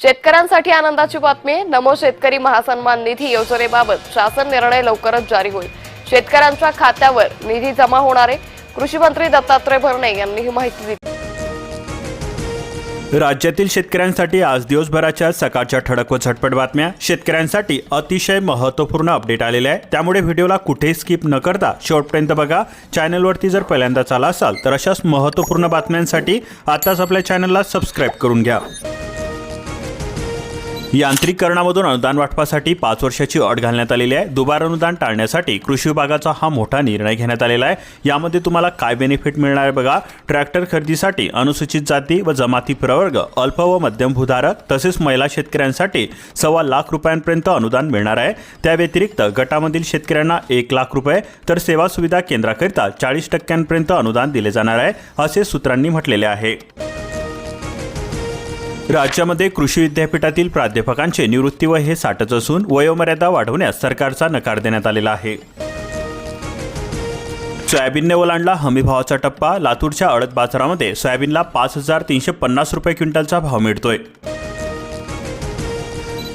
शेतकऱ्यांसाठी आनंदाची बातमी. नमो शेतकरी महासन्मान निधी योजनेबाबत शासन निर्णय लवकरच जारी होईल. शेतकऱ्यांच्या खात्यावर निधी जमा होणारे कृषी मंत्री दत्तात्रय भरणे यांनी ही माहिती दिली. राज्यातील शेतकऱ्यांसाठी आज दिवसभराच्या सकाळच्या ठळक व झटपट बातम्या. शेतकऱ्यांसाठी अतिशय महत्त्वपूर्ण अपडेट आलेले आहे. त्यामुळे व्हिडिओला कुठेही स्किप न करता शेवटपर्यंत बघा. चॅनलवरती जर पहिल्यांदाच आला असाल तर अशाच महत्त्वपूर्ण बातम्यांसाठी आताच आपल्या चॅनलला सबस्क्राईब करून घ्या. यांत्रिकरणामधून अनुदान वाटपासाठी पाच वर्षाची अट घालण्यात आलेली आहे. दुबार अनुदान टाळण्यासाठी कृषी विभागाचा हा मोठा निर्णय घेण्यात आलेला आहे. यामध्ये तुम्हाला काय बेनिफिट मिळणार आहे बघा. ट्रॅक्टर खरेदीसाठी अनुसूचित जाती व जमाती प्रवर्ग अल्प व मध्यम भूधारक तसेच महिला शेतकऱ्यांसाठी सव्वा लाख रुपयांपर्यंत अनुदान मिळणार आहे. त्या व्यतिरिक्त गटामधील शेतकऱ्यांना एक लाख रुपये तर सेवा सुविधा केंद्राकरिता चाळीस टक्क्यांपर्यंत अनुदान दिले जाणार आहे असे सूत्रांनी म्हटलेले आहे. राज्यामध्ये कृषी विद्यापीठातील प्राध्यापकांचे निवृत्ती वय हे साठच असून वयोमर्यादा वाढवण्यास सरकारचा नकार देण्यात आलेला आहे. सोयाबीनने ओलांडला हमीभावाचा टप्पा. लातूरच्या अडत बाजारामध्ये सोयाबीनला पाच हजार तीनशे पन्नास रुपये क्विंटलचा भाव मिळतोय.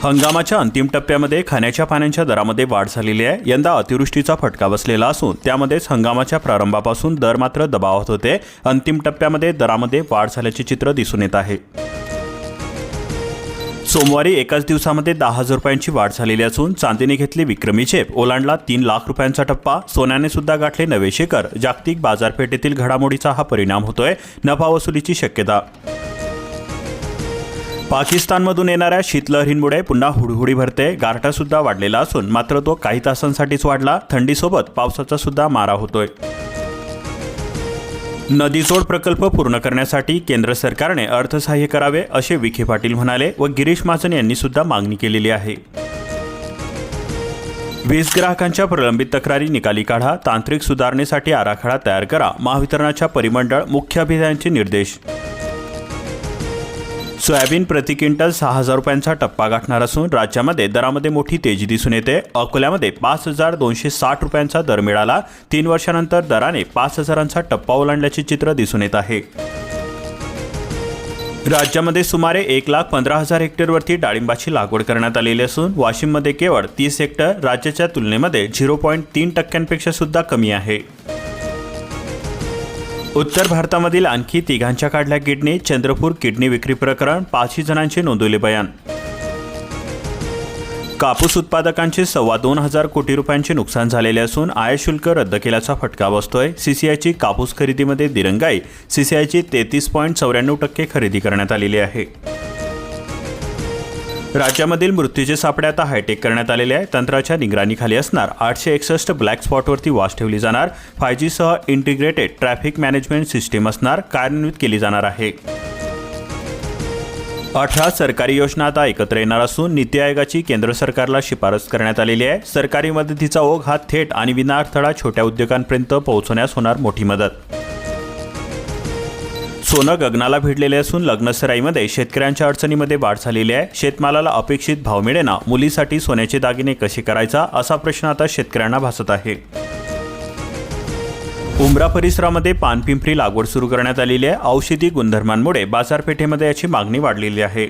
हंगामाच्या अंतिम टप्प्यामध्ये खाण्याच्या पाण्याच्या दरामध्ये वाढ झालेली आहे. यंदा अतिवृष्टीचा फटका बसलेला असून त्यामध्येच हंगामाच्या प्रारंभापासून दर मात्र दबावात होते. अंतिम टप्प्यामध्ये दरामध्ये वाढ झाल्याचे चित्र दिसून येत आहे. सोमवारी एकाच दिवसामध्ये दहा हजार रुपयांची वाढ झालेली असून चांदीने घेतली विक्रमी झेप. ओलांडला तीन लाख रुपयांचा टप्पा. सोन्याने सुद्धा गाठले नवे शिखर. जागतिक बाजारपेठेतील घडामोडीचा हा परिणाम होतोय. नफा वसुलीची शक्यता. पाकिस्तानमधून येणाऱ्या शीतलहरींमुळे पुन्हा हुडहुडी भरते. गारठासुद्धा वाढलेला असून मात्र तो काही तासांसाठीच वाढला. थंडीसोबत पावसाचा सुद्धा मारा होतोय. नदीजोड प्रकल्प पूर्ण करण्यासाठी केंद्र सरकारने अर्थसहाय्य करावे असे विखे पाटील म्हणाले व गिरीश महाजन यांनी सुद्धा मागणी केलेली आहे. वीज ग्राहकांच्या प्रलंबित तक्रारी निकाली काढा तांत्रिक सुधारणेसाठी आराखडा तयार करा महावितरणाच्या परिमंडळ मुख्य अभियांचे निर्देश सोयाबीन प्रति क्विंटल सहा हजार रुपयांचा टप्पा गाठणार असून राज्यामध्ये दरामध्ये मोठी तेजी दिसून येते. अकोल्यामध्ये पाच हजार दोनशे साठ रुपयांचा दर मिळाला. तीन वर्षानंतर दराने पाच हजारांचा टप्पा ओलांडल्याचे चित्र दिसून येत आहे. राज्यामध्ये सुमारे एक लाख पंधरा हजार हेक्टरवरती डाळिंबाची लागवड करण्यात आलेली असून वाशिममध्ये केवळ तीस हेक्टर राज्याच्या तुलनेमध्ये झिरो पॉईंट तीन टक्क्यांपेक्षा सुद्धा कमी आहे. उत्तर भारतामधील आणखी तिघांच्या काढल्या किडनी चंद्रपूर किडनी विक्री प्रकरण पाचही जणांचे नोंदवले बयान. कापूस उत्पादकांचे सव्वा दोन हजार कोटी रुपयांचे नुकसान झालेले असून आयशुल्क शुल्क रद्द केल्याचा फटका बसतोय. सीसीआयची कापूस खरेदीमध्ये दिरंगाई सीसीआयची तेहतीस पॉईंट चौऱ्याण्णव टक्के खरेदी करण्यात आलेली आहे. राज्यामधील मृत्यूचे सापडे आता हायटेक करण्यात आलेले आहे. तंत्राच्या निगराणीखाली असणार आठशे एकसष्ट ब्लॅक स्पॉटवरती वॉच ठेवली जाणार. फाय जीसह इंटिग्रेटेड ट्रॅफिक मॅनेजमेंट सिस्टीम असणार कार्यान्वित केली जाणार आहे. अठरा सरकारी योजना आता एकत्र येणार असून नीती आयोगाची केंद्र सरकारला शिफारस करण्यात आलेली आहे. सरकारी मदतीचा ओघ हा थेट आणि विनाअडथळा छोट्या उद्योगांपर्यंत पोहोचवण्यास होणार मोठी मदत. सोनं गगनाला भिडलेले असून लग्नसराईमध्ये शेतकऱ्यांच्या अडचणीमध्ये वाढ झालेली आहे. शेतमालाला अपेक्षित भाव मिळेना. मुलीसाठी सोन्याचे दागिने कसे करायचा? असा प्रश्न आता शेतकऱ्यांना भासत आहे. उमरा परिसरामध्ये पानपिंपरी लागवड सुरू करण्यात आलेली आहे. औषधी गुणधर्मांमुळे बाजारपेठेमध्ये याची मागणी वाढलेली आहे.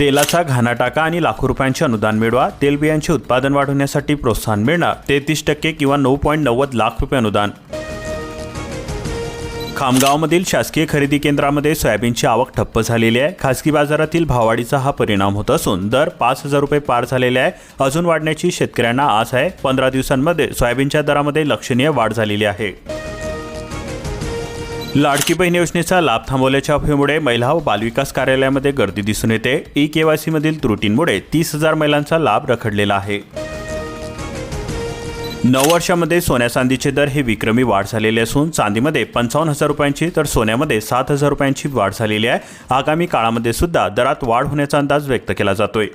तेलाचा घाणा टाका आणि लाखो रुपयांचे अनुदान मिळवा. तेलबियांचे उत्पादन वाढवण्यासाठी प्रोत्साहन मिळणार. तेहतीस टक्के किंवा नऊ पॉईंट नव्वद लाख रुपये अनुदान. खामगावमधील शासकीय खरेदी केंद्रामध्ये सोयाबीनची आवक ठप्प झालेली आहे. खासगी बाजारातील भाववाढीचा हा परिणाम होत असून दर पाच हजार रुपये पार झालेले आहे. अजून वाढण्याची शेतकऱ्यांना आस आहे. पंधरा दिवसांमध्ये सोयाबीनच्या दरामध्ये लक्षणीय वाढ झालेली आहे. लाडकी बहीण योजनेचा लाभ थांबवल्याच्या अफवेमुळे महिला व बालविकास कार्यालयामध्ये गर्दी दिसून येते. ई केवायसीमधील त्रुटींमुळे तीस हजार महिलांचा लाभ रखडलेला आहे. नऊ वर्षामध्ये सोन्या चांदीचे दर हे विक्रमी वाढ झालेले असून चांदीमध्ये पंचावन्न हजार रुपयांची तर सोन्यामध्ये सात हजार रुपयांची वाढ झालेली आहे. आगामी काळामध्ये सुद्धा दरात वाढ होण्याचा अंदाज व्यक्त केला जातोय.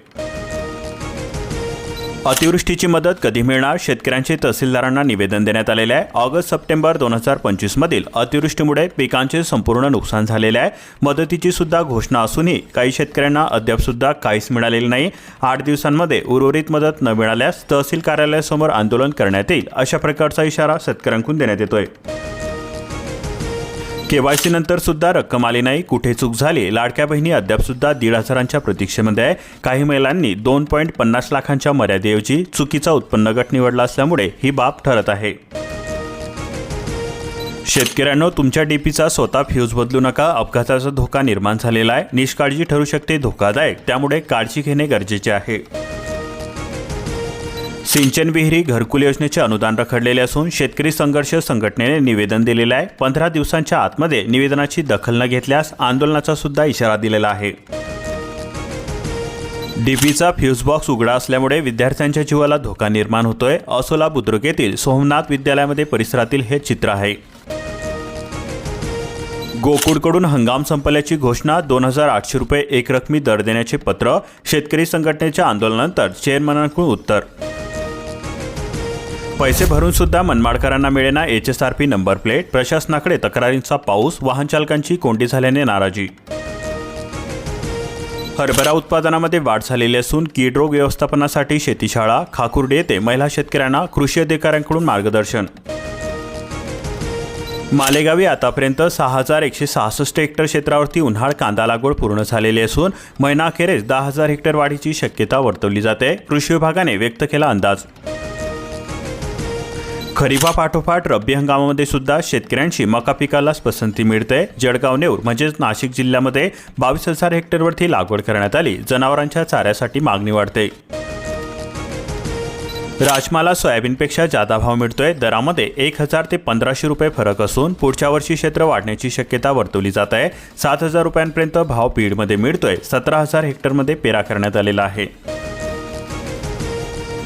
अतिवृष्टीची मदत कधी मिळणार? शेतकऱ्यांचे तहसीलदारांना निवेदन देण्यात आलेले आहे. ऑगस्ट सप्टेंबर दोन हजार पंचवीसमधील अतिवृष्टीमुळे पिकांचे संपूर्ण नुकसान झालेले आहे. मदतीची सुद्धा घोषणा असूनही काही शेतकऱ्यांना अद्याप सुद्धा काहीच मिळालेले नाही. आठ दिवसांमध्ये उर्वरित मदत न मिळाल्यास तहसील कार्यालयासमोर आंदोलन करण्यात येईल. अशा प्रकारचा इशारा शेतकऱ्यांकडून देण्यात येतोय. केवायसी नंतर सुद्धा रक्कम आली नाही. कुठे चूक झाली? लाडक्या बहिणी अद्याप सुद्धा दीड हजारांच्या प्रतीक्षेमध्ये आहे. काही महिलांनी दोन पॉईंट पन्नास लाखांच्या मर्यादेऐवजी चुकीचा उत्पन्न गट निवडला असल्यामुळे ही बाब ठरत आहे. शेतकऱ्यांनो तुमच्या डीपीचा स्वतः फ्यूज बदलू नका. अपघाताचा धोका निर्माण झालेला आहे. निष्काळजी ठरू शकते धोकादायक. त्यामुळे काळजी घेणे गरजेचे आहे. सिंचन विहिरी घरकुल योजनेचे अनुदान रखडलेले असून शेतकरी संघर्ष संघटनेने निवेदन दिलेले आहे. पंधरा दिवसांच्या आतमध्ये निवेदनाची दखल न घेतल्यास आंदोलनाचा सुद्धा इशारा दिलेला आहे. डीपीचा फ्यूज बॉक्स उघडा असल्यामुळे विद्यार्थ्यांच्या जीवाला धोका निर्माण होतोय. असोला बुद्रुक येथील सोमनाथ विद्यालयामध्ये परिसरातील हे चित्र आहे. गोकुळकडून हंगाम संपल्याची घोषणा दोन हजार आठशे रुपये एकरकमी दर देण्याचे पत्र शेतकरी संघटनेच्या आंदोलनानंतर चेअरमनांकडून उत्तर पैसे भरून सुद्धा मनमाडकरांना मिळेना H S R P number plate प्रशासनाकडे तक्रारींचा पाऊस वाहनचालकांची कोंडी झाल्याने नाराजी. हरभरा उत्पादनामध्ये वाढ झालेली असून कीड रोग व्यवस्थापनासाठी शेतीशाळा खाकुर्डे येथे महिला शेतकऱ्यांना कृषी अधिकाऱ्यांकडून मार्गदर्शन. मालेगावी आतापर्यंत सहा हजार एकशे सहासष्ट हेक्टर क्षेत्रावरती उन्हाळ कांदा लागवड पूर्ण झालेली असून महिनाअखेरीस दहा हजार हेक्टर वाढीची शक्यता वर्तवली जाते कृषी विभागाने व्यक्त केला अंदाज. खरीपापाठोपाठ रब्बी हंगामामध्ये सुद्धा शेतकऱ्यांची मका पिकालाच पसंती मिळते. जळगाव नेऊर म्हणजेच नाशिक जिल्ह्यामध्ये बावीस हजार हेक्टरवरती लागवड करण्यात आली. जनावरांच्या चाऱ्यासाठी मागणी वाढते. राजमाला सोयाबीनपेक्षा जादा भाव मिळतोय. दरामध्ये एक हजार ते पंधराशे रुपये फरक असून पुढच्या वर्षी क्षेत्र वाढण्याची शक्यता वर्तवली जात आहे. सात हजार रुपयांपर्यंत भाव बीडमध्ये मिळतोय. सतरा हजार हेक्टरमध्ये पेरा करण्यात आलेला आहे.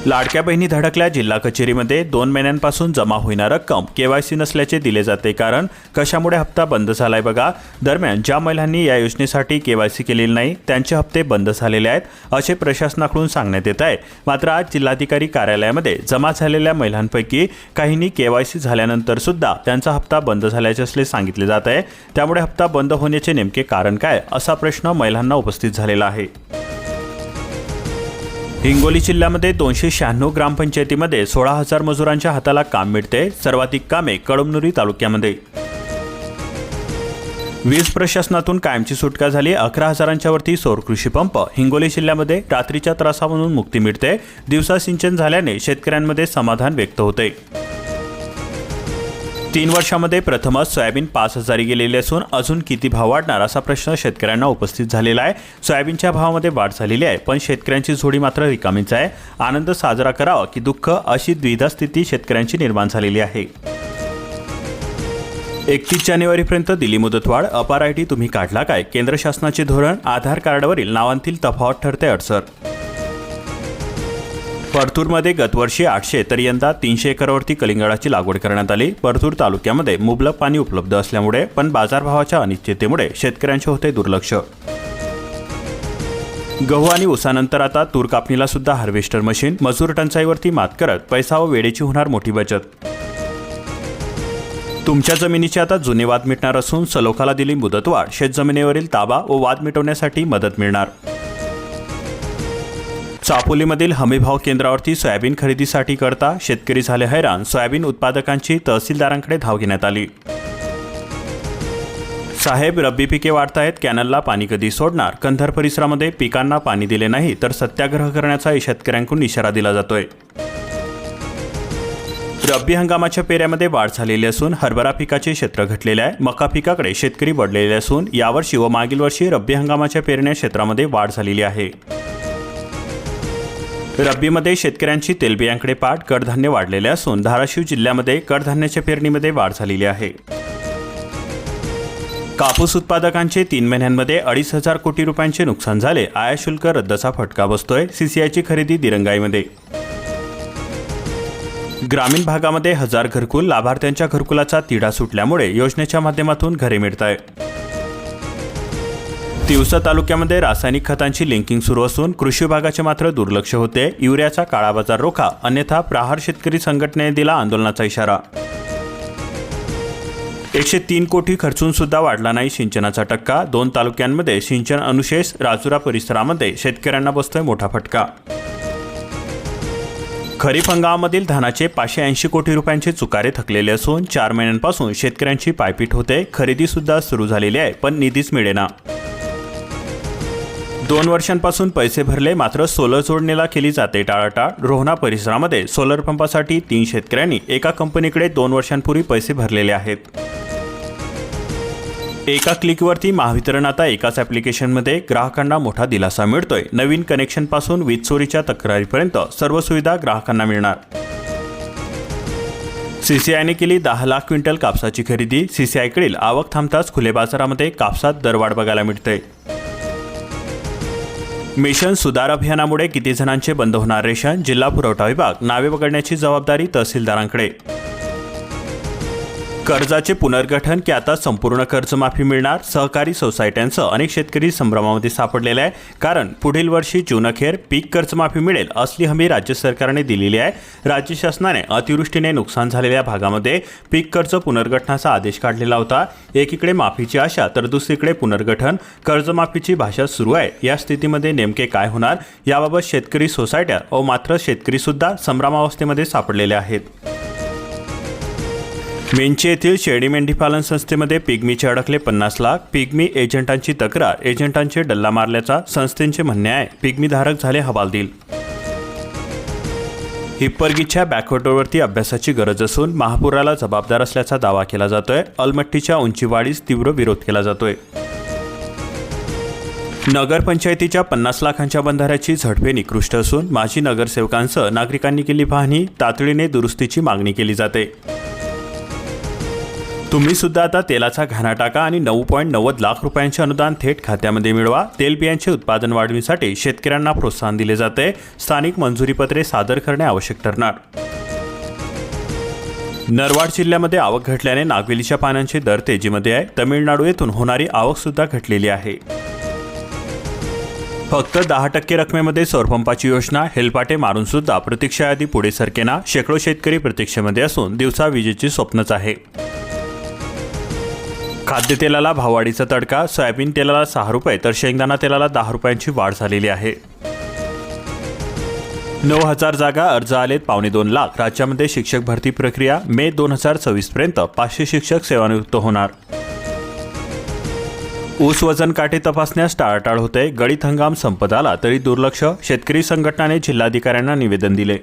लाडक्या बहिणी धडकल्या जिल्हा कचेरीमध्ये दोन महिन्यांपासून जमा होईना रक्कम केवायसी नसल्याचे दिले जाते कारण कशामुळे हप्ता बंद झालाय बघा. दरम्यान ज्या महिलांनी या योजनेसाठी केवायसी केलेली नाही त्यांचे हप्ते बंद झालेले आहेत असे प्रशासनाकडून सांगण्यात येत आहे. मात्र आज जिल्हाधिकारी कार्यालयामध्ये जमा झालेल्या महिलांपैकी काहींनी केवायसी झाल्यानंतर सुद्धा त्यांचा हप्ता बंद झाल्याचे असले सांगितले जात आहे. त्यामुळे हप्ता बंद होण्याचे नेमके कारण काय? असा प्रश्न महिलांना उपस्थित झालेला आहे. हिंगोली जिल्ह्यामध्ये दोनशे शहाण्णव ग्रामपंचायतीमध्ये सोळा हजार मजुरांच्या हाताला काम मिळते. सर्वाधिक कामे कळमनुरी तालुक्यामध्ये. वीज प्रशासनातून कायमची सुटका झाली. अकरा हजारांच्या वरती सौर कृषी पंप हिंगोली जिल्ह्यामध्ये रात्रीच्या त्रासामधून मुक्ती मिळते. दिवसा सिंचन झाल्याने शेतकऱ्यांमध्ये समाधान व्यक्त होते. तीन वर्षामध्ये प्रथमच सोयाबीन पाच हजारी गेलेले असून अजून किती भाव वाढणार असा प्रश्न शेतकऱ्यांना उपस्थित झालेला आहे. सोयाबीनच्या भावामध्ये वाढ झालेली आहे पण शेतकऱ्यांची जोडी मात्र रिकामीच आहे. आनंद साजरा करावा की दुःख अशी द्विधा स्थिती शेतकऱ्यांची निर्माण झालेली आहे. एकतीस जानेवारीपर्यंत दिली मुदतवाढ. अपार आय टी तुम्ही काढला काय? केंद्र शासनाचे धोरण आधार कार्डावरील नावांतील तफावत ठरते अडसर परतूरमध्ये गतवर्षी आठशे तर यंदा तीनशे एकरवरती कलिंगडाची लागवड करण्यात आली. परतूर तालुक्यामध्ये मुबलक पाणी उपलब्ध असल्यामुळे पण बाजारभावाच्या अनिश्चिततेमुळे शेतकऱ्यांचे होते दुर्लक्ष. गहू आणि ऊसानंतर आता तूर कापणीला सुद्धा हार्वेस्टर मशीन मजूर टंचाईवरती मात करत पैसा व वेळेची होणार मोठी बचत. तुमच्या जमिनीचे आता जुने वाद मिटणार असून सलोखाला दिली मुदतवाढ शेतजमिनीवरील ताबा व वाद मिटवण्यासाठी मदत मिळणार. चापोलीमधील हमीभाव केंद्रावरती सोयाबीन खरेदीसाठी करता शेतकरी झाले हैराण. सोयाबीन उत्पादकांची तहसीलदारांकडे धाव घेण्यात आली. साहेब रब्बी पिके वाढतायत कॅनलला पाणी कधी सोडणार? कंधार परिसरामध्ये पिकांना पाणी दिले नाही तर सत्याग्रह करण्याचा शेतकऱ्यांकडून इशारा दिला जातोय. रब्बी हंगामाच्या पेऱ्यामध्ये वाढ झालेली असून हरभरा पिकाचे क्षेत्र घटलेले आहे. मका पिकाकडे शेतकरी वडलेले असून यावर्षी व मागील वर्षी रब्बी हंगामाच्या पेरण्या क्षेत्रामध्ये वाढ झालेली आहे. रब्बीमध्ये शेतकऱ्यांची तेलबियांकडे पाठ कडधान्य वाढलेले असून धाराशिव जिल्ह्यामध्ये कडधान्याच्या पेरणीमध्ये वाढ झालेली आहे. कापूस उत्पादकांचे तीन महिन्यांमध्ये अडीच हजार कोटी रुपयांचे नुकसान झाले आया शुल्क रद्दचा फटका बसतोय सीसीआयची खरेदी दिरंगाईमध्ये. ग्रामीण भागामध्ये हजार घरकुल लाभार्थ्यांच्या घरकुलाचा तिढा सुटल्यामुळे योजनेच्या माध्यमातून घरे मिळत आहे तिवसा तालुक्यामध्ये रासायनिक खतांची लिंकिंग सुरू असून कृषी विभागाचे मात्र दुर्लक्ष होते. युरियाचा काळा बाजार रोखा अन्यथा प्रहार शेतकरी संघटनेने दिला आंदोलनाचा इशारा. एकशे तीन कोटी खर्चून सुद्धा वाढला नाही सिंचनाचा टक्का. दोन तालुक्यांमध्ये सिंचन अनुशेष राजुरा परिसरामध्ये शेतकऱ्यांना बसतोय मोठा फटका. खरीप हंगामामधील धानाचे पाचशे ऐंशी कोटी रुपयांचे चुकारे थकलेले असून चार महिन्यांपासून शेतकऱ्यांची पायपीट होते. खरेदी सुद्धा सुरू झालेली आहे पण निधीच मिळेना. दोन वर्षांपासून पैसे भरले मात्र सोलर जोडणीला केली जाते टाळाटाळ. रोहना परिसरामध्ये सोलर पंपासाठी तीन शेतकऱ्यांनी एका कंपनीकडे दोन वर्षांपूर्वी पैसे भरलेले आहेत. एका क्लिकवरती महावितरण आता एकाच ॲप्लिकेशनमध्ये ग्राहकांना मोठा दिलासा मिळतोय. नवीन कनेक्शनपासून वीज चोरीच्या तक्रारीपर्यंत सर्व सुविधा ग्राहकांना मिळणार. सीसीआयने केली दहा लाख क्विंटल कापसाची खरेदी. सीसीआयकडील आवक थांबताच खुले बाजारामध्ये कापसात दरवाढ बघायला मिळते. मिशन सुधार अभियानामुळे किती जणांचे बंद होणार रेशन जिल्हा पुरवठा विभाग नावे वगळण्याची जबाबदारी तहसीलदारांकडे. कर्जाचे पुनर्गठन की आता संपूर्ण कर्जमाफी मिळणार? सहकारी सोसायट्यांसह अनेक शेतकरी संभ्रमामध्ये सापडलेले आहे. कारण पुढील वर्षी जून अखेर पीक कर्जमाफी मिळेल असली हमी राज्य सरकारने दिलेली आहे. राज्य शासनाने अतिवृष्टीने नुकसान झालेल्या भागामध्ये पीक कर्ज पुनर्गठनाचा आदेश काढलेला होता. एकीकडे माफीची आशा तर दुसरीकडे पुनर्गठन. कर्जमाफीची भाषा सुरू आहे. या स्थितीमध्ये नेमके काय होणार? याबाबत शेतकरी सोसायट्या व मात्र शेतकरीसुद्धा संभ्रमावस्थेमध्ये सापडलेले आहेत. मेंची येथील शेळी मेंढी पालन संस्थेमध्ये पिग्मीचे अडकले पन्नास लाख. पिग्मी एजंटांची तक्रार. एजंटांचे डल्ला मारल्याचा संस्थेचे म्हणणे आहे. पिग्मीधारक झाले हवालदिल. हिप्परगीच्या बॅकवर्डवरती अभ्यासाची गरज असून महापुराला जबाबदार असल्याचा दावा केला जातोय. अलमट्टीच्या उंचीवाढीस तीव्र विरोध केला जातोय. नगरपंचायतीच्या पन्नास लाखांच्या बंधाऱ्याची झडपे निकृष्ट असून माजी नगरसेवकांसह नागरिकांनी केली पाहणी. तातडीने दुरुस्तीची मागणी केली जाते. तुम्ही सुद्धा आता तेलाचा घाणा टाका आणि नऊ पॉईंट नव्वद लाख रुपयांचे अनुदान थेट खात्यामध्ये मिळवा. तेलबियांचे उत्पादन वाढविण्यासाठी शेतकऱ्यांना प्रोत्साहन दिले जाते. स्थानिक मंजुरीपत्रे सादर करणे आवश्यक ठरणार. नरवाड जिल्ह्यामध्ये आवक घटल्याने नागवेलीच्या पानांचे दर तेजीमध्ये आहे. तमिळनाडू येथून होणारी आवक सुद्धा घटलेली आहे. फक्त दहा टक्के रकमेमध्ये सौरपंपाची योजना हेलपाटे मारून सुद्धा प्रतीक्षा यादी पुढे सरकेना शेकडो शेतकरी प्रतीक्षेमध्ये असून दिवसा विजेची स्वप्नच आहे. खाद्यतेलाला भाववाढीचा तडका सोयाबीन तेलाला सहा रुपये तर शेंगदाणा तेलाला दहा रुपयांची वाढ झालेली आहे. नऊ हजार जागा अर्ज आलेत पावणे दोन लाख. राज्यामध्ये शिक्षक भरती प्रक्रिया मे दोन हजार सव्वीस पर्यंत पाचशे शिक्षक सेवानिवृत्त होणार. ऊस वजन काटे तपासण्यास टाळाटाळ होते. गळीत हंगाम संपत आला तरी दुर्लक्ष. शेतकरी संघटनाने जिल्हाधिकाऱ्यांना निवेदन दिले.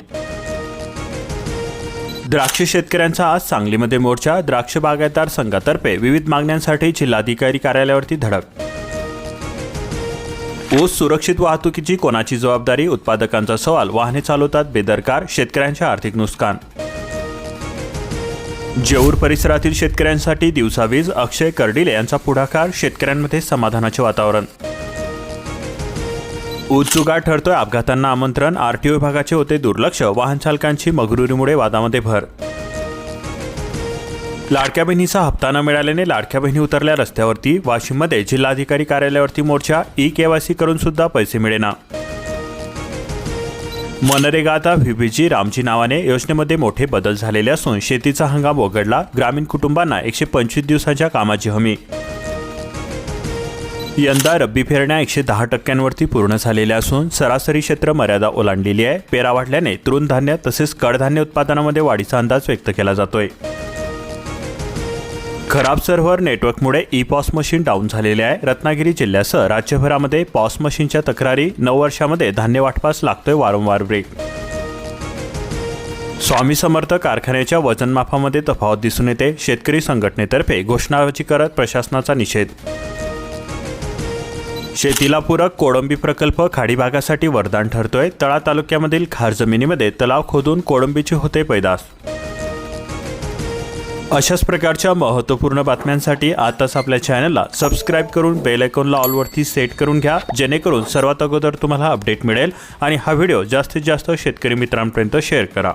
द्राक्ष शेतकऱ्यांचा आज सांगलीमध्ये मोर्चा द्राक्ष बागायतदार संघातर्फे विविध मागण्यांसाठी जिल्हाधिकारी कार्यालयावरती धडक. ऊस सुरक्षित वाहतुकीची कोणाची जबाबदारी? उत्पादकांचा सवाल वाहने चालवतात बेदरकार शेतकऱ्यांचे आर्थिक नुकसान. जेऊर परिसरातील शेतकऱ्यांसाठी दिवसावीज अक्षय कर्डिले यांचा पुढाकार शेतकऱ्यांमध्ये समाधानाचे वातावरण. ऊस ठरतोय अपघातांना आमंत्रण आरटीओ विभागाचे होते दुर्लक्ष वाहनचालकांची मगरुरीमुळे वादामध्ये भर. लाडक्या बहिणीचा हप्ता न मिळाल्याने लाडक्या बहिणी उतरल्या रस्त्यावरती वाशिममध्ये जिल्हाधिकारी कार्यालयावरती मोर्चा ई केवायसी करून सुद्धा पैसे मिळेना. मनरेगा आता व्हीबीजी रामजी नावाने योजनेमध्ये मोठे बदल झालेले असून शेतीचा हंगाम वगळला ग्रामीण कुटुंबांना एकशे पंचवीस दिवसाच्या कामाची हमी. यंदा रब्बी फेरण्या एकशे दहा टक्क्यांवरती पूर्ण झालेल्या असून सरासरी क्षेत्र मर्यादा ओलांडलेली आहे. पेरा वाढल्याने तृणधान्य तसेच कडधान्य उत्पादनामध्ये वाढीचा अंदाज व्यक्त केला जातोय. खराब सर्व्हर नेटवर्कमुळे ई पॉस मशीन डाऊन झालेले आहे. रत्नागिरी जिल्ह्यासह राज्यभरामध्ये पॉस मशीनच्या तक्रारी नऊ वर्षामध्ये धान्य वाटपास लागतोय वारंवार ब्रेक स्वामी समर्थ कारखान्याच्या वजनमाफामध्ये तफावत दिसून येते. शेतकरी संघटनेतर्फे घोषणाबाजी करत प्रशासनाचा निषेध. शेतीला पूरक कोळंबी प्रकल्प खाडी भागासाठी वरदान ठरतोय. तळा तालुक्यामधील खार जमिनीमध्ये तलाव खोदून कोळंबीची होते पैदास. अशाच प्रकारच्या महत्त्वपूर्ण बातम्यांसाठी आताच आपल्या चॅनलला सबस्क्राईब करून बेल आयकॉनला ऑलवरती सेट करून घ्या जेणेकरून सर्वात अगोदर तुम्हाला अपडेट मिळेल आणि हा व्हिडिओ जास्तीत जास्त शेतकरी मित्रांपर्यंत शेअर करा.